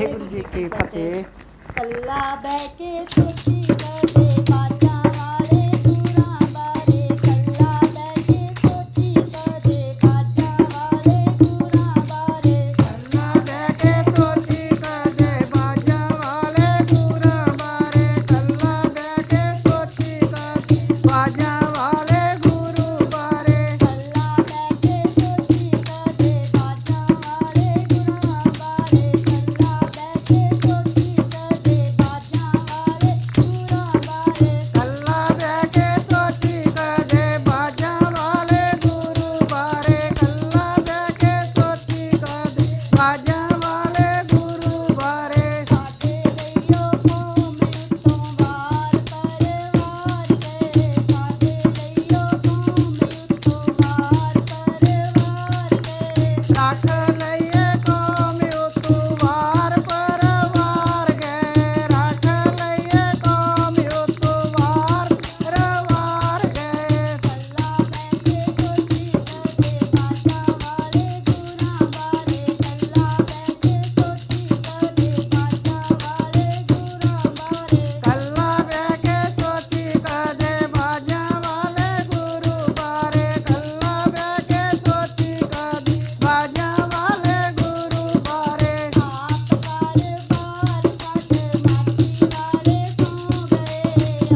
ਵਾਹਿਗੁਰੂ ਜੀ ਕੀ ਫਤਿਹ। ਕੱਲਾ ਬਹਿ ਕੇ ਸੋਚੀ ਕਦੇ Yeah.